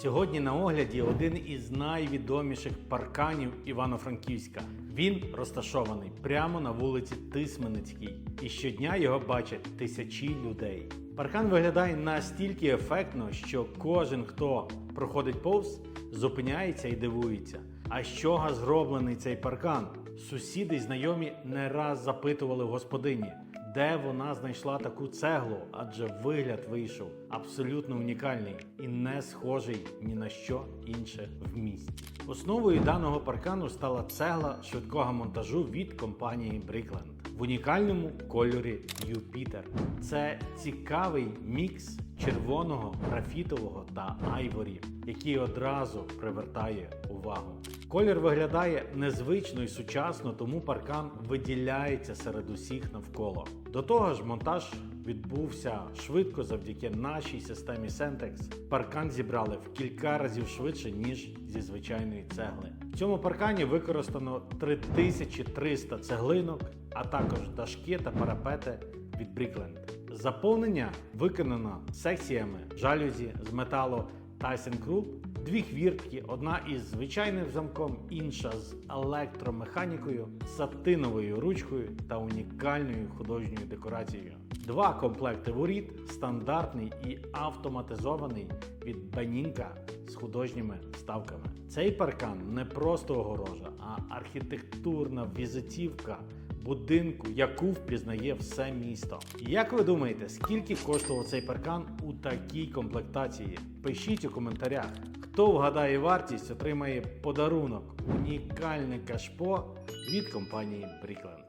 Сьогодні на огляді один із найвідоміших парканів Івано-Франківська. Він розташований прямо на вулиці Тисменицькій, і щодня його бачать тисячі людей. Паркан виглядає настільки ефектно, що кожен, хто проходить повз, зупиняється і дивується. А чого зроблений цей паркан? Сусіди й знайомі не раз запитували в господині, де вона знайшла таку цеглу, адже вигляд вийшов абсолютно унікальний і не схожий ні на що інше в місті. Основою даного паркану стала цегла швидкого монтажу від компанії Brickland в унікальному кольорі Юпітер. Це цікавий мікс червоного, графітового та айворі, який одразу привертає увагу. Колір виглядає незвично і сучасно, тому паркан виділяється серед усіх навколо. До того ж, монтаж відбувся швидко завдяки нашій системі Sentex. Паркан зібрали в кілька разів швидше, ніж зі звичайної цегли. В цьому паркані використано 3300 цеглинок, а також дашки та парапети від Brickland. Заповнення виконано секціями жалюзі з металу Tyson Krupp, дві хвіртки, одна із звичайним замком, інша з електромеханікою, сатиновою ручкою та унікальною художньою декорацією. Два комплекти воріт, стандартний і автоматизований від Бенінка з художніми вставками. Цей паркан не просто огорожа, а архітектурна візитівка будинку, яку впізнає все місто. Як ви думаєте, скільки коштував цей паркан у такій комплектації? Пишіть у коментарях. Хто вгадає вартість, отримає подарунок унікальне кашпо від компанії Brickland.